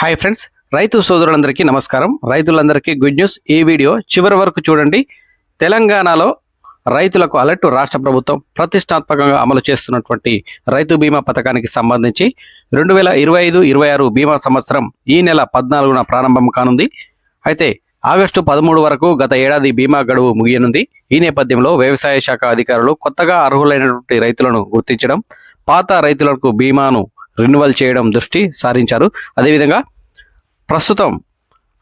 Hi friends రైతు సోదరులందరికీ నమస్కారం. రైతులందరికీ గుడ్ న్యూస్. ఈ వీడియో చివరి వరకు చూడండి. తెలంగాణలో రైతులకు అలర్ట్ రాష్ట్ర ప్రభుత్వం ప్రతిష్టాత్మకంగా అమలు చేస్తున్నటువంటి రైతు బీమా పథకానికి సంబంధించి రెండు వేల ఇరవై ఐదు ఇరవై ఆరు బీమా సంవత్సరం ఈ నెల పద్నాలుగున ప్రారంభం కానుంది. అయితే ఆగస్టు పదమూడు వరకు గత ఏడాది బీమా గడువు ముగియనుంది. ఈ నేపథ్యంలో వ్యవసాయ శాఖ అధికారులు కొత్తగా అర్హులైనటువంటి రైతులను గుర్తించడం పాత రైతులకు బీమాను రెన్యువల్ చేయడం దృష్టి సారించారు. అదేవిధంగా ప్రస్తుతం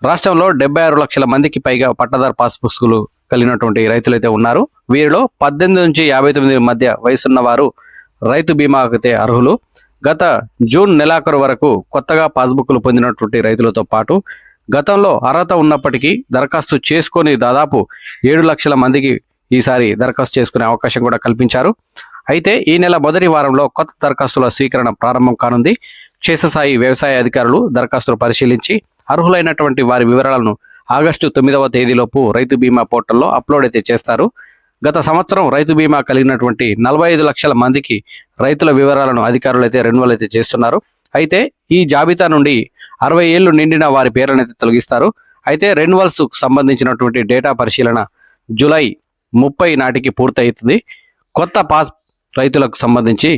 రాష్ట్రంలో డెబ్బై ఆరు లక్షల మందికి పైగా పట్టదారు పాస్ పుస్తకులు కలిగినటువంటి రైతులైతే ఉన్నారు. వీరిలో పద్దెనిమిది నుంచి యాభై తొమ్మిది మధ్య వయసున్న వారు రైతు బీమాకైతే అర్హులు. గత జూన్ నెలాఖరు వరకు కొత్తగా పాస్బుక్లు పొందినటువంటి రైతులతో పాటు గతంలో అర్హత ఉన్నప్పటికీ దరఖాస్తు చేసుకొని దాదాపు ఏడు లక్షల మందికి ఈసారి దరఖాస్తు చేసుకునే అవకాశం కూడా కల్పించారు. అయితే ఈ నెల మొదటి వారంలో కొత్త దరఖాస్తుల స్వీకరణ ప్రారంభం కానుంది. క్షేత్రస్థాయి వ్యవసాయ అధికారులు దరఖాస్తులు పరిశీలించి అర్హులైనటువంటి వారి వివరాలను ఆగస్టు తొమ్మిదవ తేదీలోపు రైతు బీమా పోర్టల్లో అప్లోడ్ అయితే చేస్తారు. గత సంవత్సరం రైతు బీమా కలిగినటువంటి నలభై ఐదు లక్షల మందికి రైతుల వివరాలను అధికారులు అయితే రెన్యువల్ అయితే చేస్తున్నారు. అయితే ఈ జాబితా నుండి అరవై ఏళ్ళు నిండిన వారి పేర్లను అయితే తొలగిస్తారు. అయితే రెన్యువల్స్ సంబంధించినటువంటి డేటా పరిశీలన జూలై ముప్పై నాటికి పూర్తయితుంది. కొత్త పాస్ రైతులకు సంబంధించి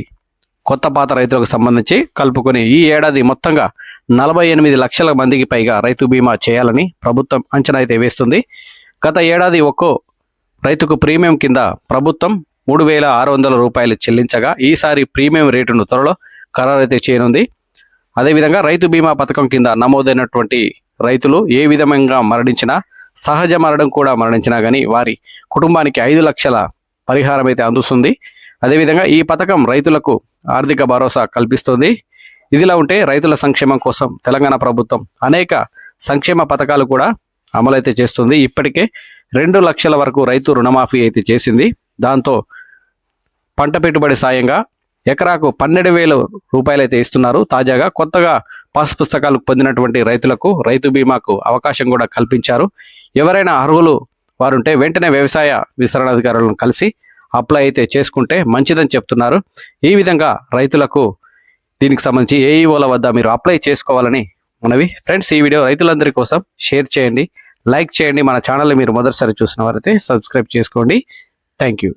కొత్త పాత రైతులకు సంబంధించి కలుపుకొని ఈ ఏడాది మొత్తంగా నలభై ఎనిమిది లక్షల మందికి పైగా రైతు బీమా చేయాలని ప్రభుత్వం అంచనా అయితే వేస్తుంది. గత ఏడాది ఒక్కో రైతుకు ప్రీమియం కింద ప్రభుత్వం మూడు వేల ఆరు వందల రూపాయలు చెల్లించగా ఈసారి ప్రీమియం రేటును త్వరలో ఖరారైతే చేయనుంది. అదేవిధంగా రైతు బీమా పథకం కింద నమోదైనటువంటి రైతులు ఏ విధంగా మరణించినా సహజ మరణం కూడా మరణించినా కానీ వారి కుటుంబానికి ఐదు లక్షల పరిహారం అయితే అందుతుంది. అదేవిధంగా ఈ పథకం రైతులకు ఆర్థిక భరోసా కల్పిస్తుంది. ఇదిలా ఉంటే రైతుల సంక్షేమం కోసం తెలంగాణ ప్రభుత్వం అనేక సంక్షేమ పథకాలు కూడా అమలైతే చేస్తుంది. ఇప్పటికే రెండు లక్షల వరకు రైతు రుణమాఫీ అయితే చేసింది. దాంతో పంట పెట్టుబడి సాయంగా ఎకరాకు పన్నెండు వేల రూపాయలు అయితే ఇస్తున్నారు. తాజాగా కొత్తగా పాస్ పుస్తకాలు పొందినటువంటి రైతులకు రైతు బీమాకు అవకాశం కూడా కల్పించారు. ఎవరైనా అర్హులు వారుంటే వెంటనే వ్యవసాయ విస్తరణ అధికారులను కలిసి అప్లై అయితే చేసుకుంటే మంచిదని చెప్తున్నారు. ఈ విధంగా రైతులకు దీనికి సంబంధించి ఏఈఓల వద్ద మీరు అప్లై చేసుకోవాలని మనవి. ఫ్రెండ్స్ ఈ వీడియో రైతులందరి కోసం షేర్ చేయండి. లైక్ చేయండి. మన ఛానల్ మీరు మొదటిసారి చూసిన వారైతే సబ్స్క్రైబ్ చేసుకోండి. Thank you.